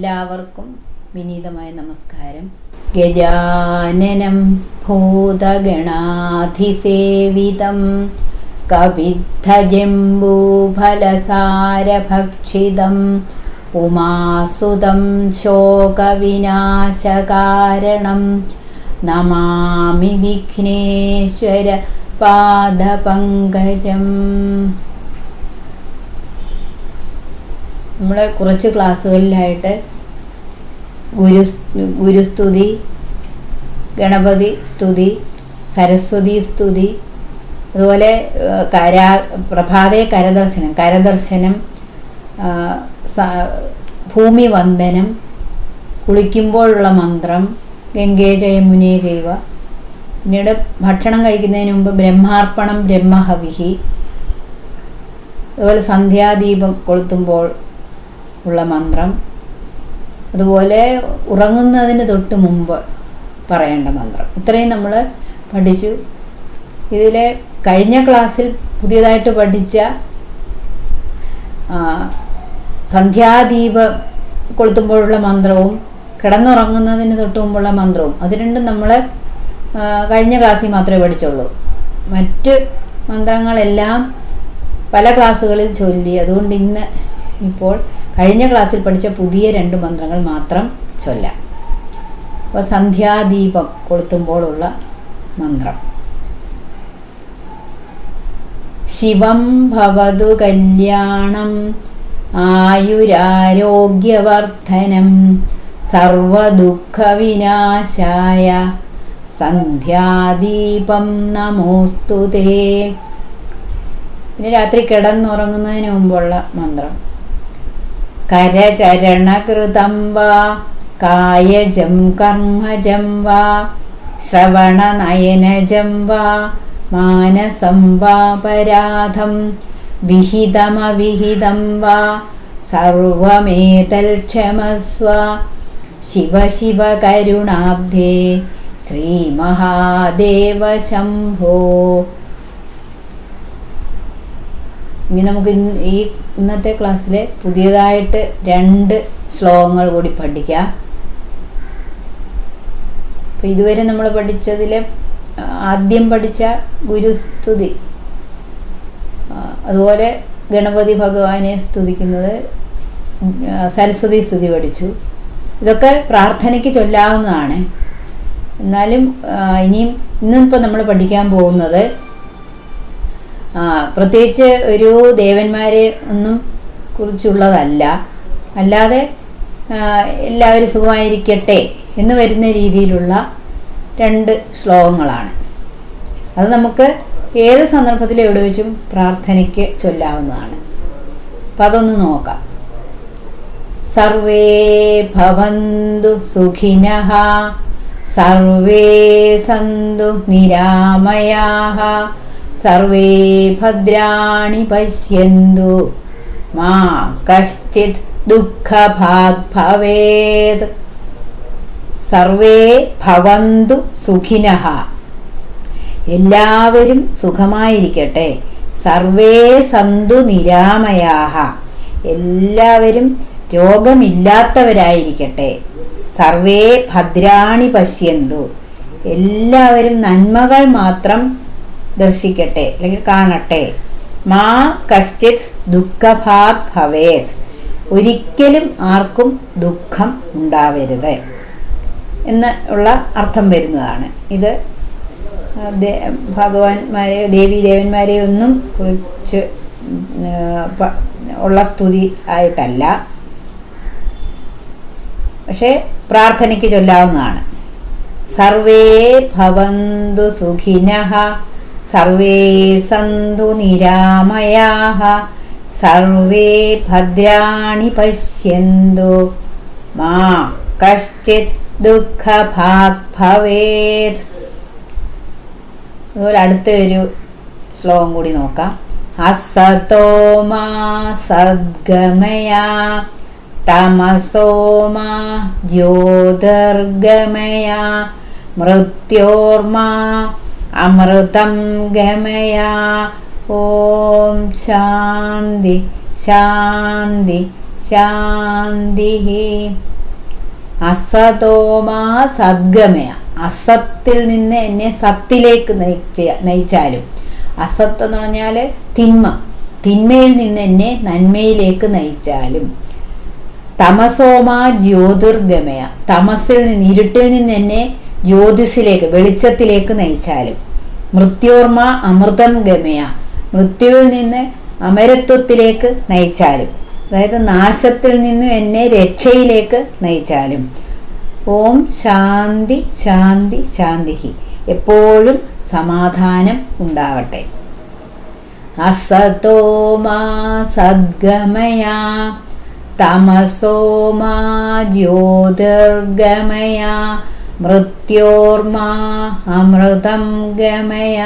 എല്ലാവർക്കും വിനീതമായ നമസ്കാരം. ഗജാനനം ഭൂതഗണാധിസേവിതം കവിദ്ധജംബൂഫലസാരഭക്ഷിതം ഉമാസുതം ശോകവിനാശകാരണം നമാമി വിഘ്നേശ്വര പാദപങ്കജം. നമ്മളെ കുറച്ച് ക്ലാസ്സുകളിലായിട്ട് ഗുരു ഗുരുസ്തുതി ഗണപതി സ്തുതി സരസ്വതി സ്തുതി അതുപോലെ കര പ്രഭാതേ കരദർശനം കരദർശനം ഭൂമി വന്ദനം കുളിക്കുമ്പോഴുള്ള മന്ത്രം ഗംഗേ ജയമുനേ ജൈവ. പിന്നീട് ഭക്ഷണം കഴിക്കുന്നതിന് മുമ്പ് ബ്രഹ്മാർപ്പണം ബ്രഹ്മഹവിഹി. അതുപോലെ സന്ധ്യാദീപം കൊളുത്തുമ്പോൾ ഉള്ള മന്ത്രം. അതുപോലെ ഉറങ്ങുന്നതിന് തൊട്ട് മുമ്പ് പറയേണ്ട മന്ത്രം. ഇത്രയും നമ്മൾ പഠിച്ചു. ഇതിലെ കഴിഞ്ഞ ക്ലാസ്സിൽ പുതിയതായിട്ട് പഠിച്ച സന്ധ്യാദീപം കൊളുത്തുമ്പോഴുള്ള മന്ത്രവും കിടന്നുറങ്ങുന്നതിന് തൊട്ട് മുമ്പുള്ള മന്ത്രവും അത് രണ്ടും നമ്മൾ കഴിഞ്ഞ ക്ലാസ്സിൽ മാത്രമേ പഠിച്ചുള്ളൂ. മറ്റ് മന്ത്രങ്ങളെല്ലാം പല ക്ലാസ്സുകളിൽ ചൊല്ലി. അതുകൊണ്ട് ഇന്ന് ഇപ്പോൾ കഴിഞ്ഞ ക്ലാസ്സിൽ പഠിച്ച പുതിയ രണ്ട് മന്ത്രങ്ങൾ മാത്രം ചൊല്ലാം. അപ്പോൾ സന്ധ്യാദീപം കൊളുത്തുമ്പോഴുള്ള മന്ത്രം. ശിവം ഭവതു കല്യാണം ആയുരാരോഗ്യവർദ്ധനം സർവദുഃഖവിനാശായ സന്ധ്യാദീപം നമോസ്തുതേ. പിന്നെ രാത്രി കിടന്നുറങ്ങുന്നതിന് മുമ്പുള്ള മന്ത്രം. കരചരണകൃതം വാ കായജം കർമ്മജം വാ ശ്രവണനയനജം വാ മാനസം വാ പരാധം വിഹിതമവിഹിതം വാ സർവമേതൽ ക്ഷമസ്വ. ശിവ ശിവ കരുണാബ്ധേ ശ്രീമഹാദേവ ശംഭോ. ഇനി നമുക്ക് ഈ ഇന്നത്തെ ക്ലാസ്സിലെ പുതിയതായിട്ട് രണ്ട് ശ്ലോകങ്ങൾ കൂടി പഠിക്കാം. അപ്പം ഇതുവരെ നമ്മൾ പഠിച്ചതിലെ ആദ്യം പഠിച്ച ഗുരുസ്തുതി അതുപോലെ ഗണപതി ഭഗവാനെ സ്തുതിക്കുന്നത് സരസ്വതി സ്തുതി പഠിച്ചു. ഇതൊക്കെ പ്രാർത്ഥനയ്ക്ക് ചൊല്ലാവുന്നതാണ്. എന്നാലും ഇനിയും ഇന്നിപ്പോൾ നമ്മൾ പഠിക്കാൻ പോകുന്നത് പ്രത്യേകിച്ച് ഒരു ദേവന്മാരെ ഒന്നും കുറിച്ചുള്ളതല്ല. അല്ലാതെ എല്ലാവരും സുഖമായിരിക്കട്ടെ എന്ന് വരുന്ന രീതിയിലുള്ള രണ്ട് ശ്ലോകങ്ങളാണ്. അത് നമുക്ക് ഏത് സന്ദർഭത്തിലും എവിടെ വെച്ചും പ്രാർത്ഥനയ്ക്ക് ചൊല്ലാവുന്നതാണ്. അപ്പം അതൊന്ന് നോക്കാം. സർവേ ഭവന്തു സുഖിനഃ സർവേ സന്തു നിരാമയാः സർവേ ഭദ്രാണി പശ്യന്തു. മാ കശ്ചിത് ദുഃഖഭാഗ് ഭവേത്. സർവേ ഭവന്തു സുഖിനഹ എല്ലാവരും സുഖമായിരിക്കട്ടെ. സർവേ സന്തു നിരാമയാഹ എല്ലാവരും രോഗമില്ലാത്തവരായിരിക്കട്ടെ. സർവേ ഭദ്രാണി പശ്യന്തു. എല്ലാവരും നന്മകൾ മാത്രം ദർശിക്കട്ടെ അല്ലെങ്കിൽ കാണട്ടെ. മാ കശ്ചിത് ദുഃഖഭാഗ് ഭവേത്. ഒരിക്കലും ആർക്കും ദുഃഖം ഉണ്ടാവരുത് എന്ന് ഉള്ള അർത്ഥം വരുന്നതാണ്. ഇത് ഭഗവാന്മാരെയോ ഭഗവാന്മാരെ ദേവി ദേവന്മാരെ ഒന്നും കുറിച്ച് ഉള്ള സ്തുതി ആയിട്ടല്ല. പക്ഷേ പ്രാർത്ഥനയ്ക്ക് ചൊല്ലാവുന്നതാണ്. സർവേ ഭവന്തു സുഖിനഃ. സർവേ സന്തു നിരാമയാः സർവേ ഭദ്രാണി പശ്യന്തു. മാ കശ്ചിത് ദുഃഖഭാഗ് ഭവേത് അതുപോലെ അടുത്തൊരു ശ്ലോകം കൂടി നോക്കാം. അസതോ മാ സദ്ഗമയാ തമസോ മാ ജ്യോതിർഗമയ മൃത്യോർമാ അമൃതം ഗമയ. ഓം ശാന്തി ശാന്തി ശാന്തി. അസതോമാ സദ്ഗമയ. അസത്തിൽ നിന്ന് എന്നെ സത്തിലേക്ക് നയിച്ച നയിച്ചാലും. അസത്ത് എന്ന് പറഞ്ഞാൽ തിന്മ. തിന്മയിൽ നിന്ന് എന്നെ നന്മയിലേക്ക് നയിച്ചാലും. തമസോമാ ജ്യോതിർഗമയ. തമസിൽ നിന്ന് ഇരുട്ടിൽ നിന്ന് എന്നെ ജ്യോതിസിലേക്ക് വെളിച്ചത്തിലേക്ക് നയിച്ചാലും. മൃത്യോർമ അമൃതം ഗമയ. മൃത്യുവിൽ നിന്ന് അമരത്വത്തിലേക്ക് നയിച്ചാലും. അതായത് നാശത്തിൽ നിന്നും എന്നെ രക്ഷയിലേക്ക് നയിച്ചാലും. ഓം ശാന്തി ശാന്തി ശാന്തി എപ്പോഴും സമാധാനം ഉണ്ടാകട്ടെ. അസതോ മാ സദ്ഗമയ. തമസോ ജ്യോതിർഗമയ. മൃത്യോർമാ അമൃതം ഗമയ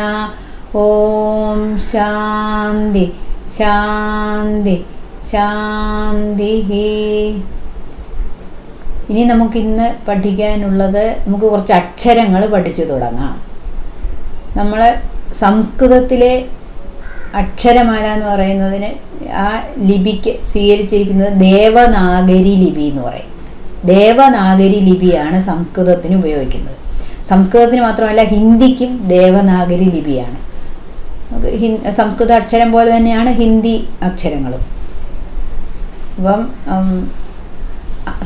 ഓം ശാന്തി ശാന്തി ശാന്തി ഇനി നമുക്ക് ഇന്ന് പഠിക്കാനുള്ളത് നമുക്ക് കുറച്ച് അക്ഷരങ്ങൾ പഠിച്ചു തുടങ്ങാം. നമ്മൾ സംസ്കൃതത്തിലെ അക്ഷരമാല എന്ന് പറയുന്നതിന് ആ ലിപിക്ക് സ്വീകരിച്ചിരിക്കുന്നത് ദേവനാഗരി ലിപി എന്ന് പറയും. ദേവനാഗരി ലിപിയാണ് സംസ്കൃതത്തിന് ഉപയോഗിക്കുന്നത്. സംസ്കൃതത്തിന് മാത്രമല്ല ഹിന്ദിക്കും ദേവനാഗരി ലിപിയാണ് സംസ്കൃത അക്ഷരം പോലെ തന്നെയാണ് ഹിന്ദി അക്ഷരങ്ങളും. അപ്പം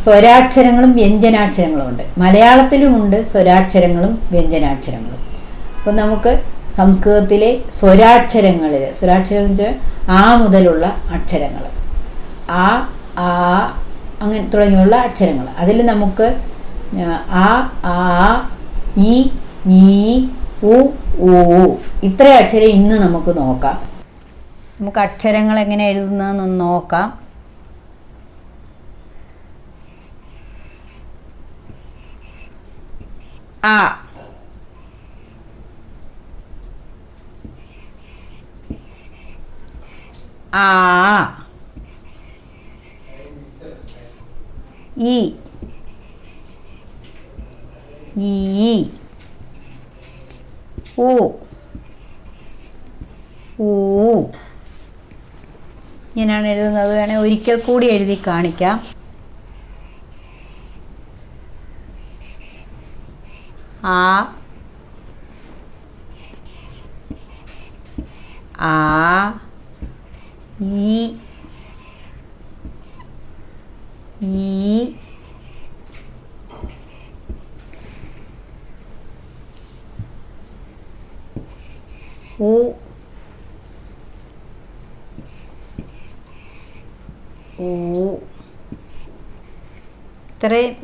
സ്വരാക്ഷരങ്ങളും വ്യഞ്ജനാക്ഷരങ്ങളും ഉണ്ട് മലയാളത്തിലുമുണ്ട് സ്വരാക്ഷരങ്ങളും വ്യഞ്ജനാക്ഷരങ്ങളും. അപ്പം നമുക്ക് സംസ്കൃതത്തിലെ സ്വരാക്ഷരങ്ങളിൽ സ്വരാക്ഷരം എന്ന് വെച്ചാൽ ആ മുതലുള്ള അക്ഷരങ്ങൾ ആ ആ അങ്ങനെ തുടങ്ങിയുള്ള അക്ഷരങ്ങൾ. അതിൽ നമുക്ക് ആ ആ ഇ ഈ ഉ ഊ ഇത്ര അക്ഷരം ഇന്ന് നമുക്ക് നോക്കാം. നമുക്ക് അക്ഷരങ്ങൾ എങ്ങനെ എഴുതുന്നതെന്നൊന്ന് നോക്കാം. ആ. ആ. ഈ. ഈ. ഓ ഊ. ഇങ്ങനെയാണ് എഴുതുന്നത്. വേണേൽ ഒരിക്കൽ കൂടി എഴുതി കാണിക്കാം. ആ. ആ. ഈ. ഈ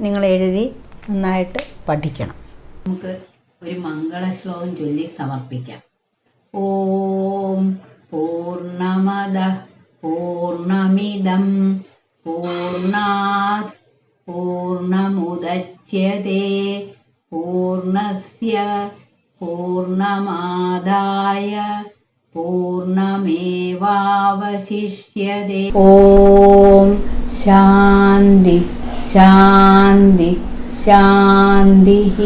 നിങ്ങൾ എഴുതി നന്നായിട്ട് പഠിക്കണം. നമുക്ക് ഒരു മംഗള ശ്ലോകം ചൊല്ലി സമർപ്പിക്കാം. ഓം പൂർണമദ പൂർണമിദം पूर्णात् पूर्णमुदच्यते पूर्णस्य पूर्णमादाय पूर्णमेवावशिष्यते। ॐ शान्ति शान्ति शान्तिः।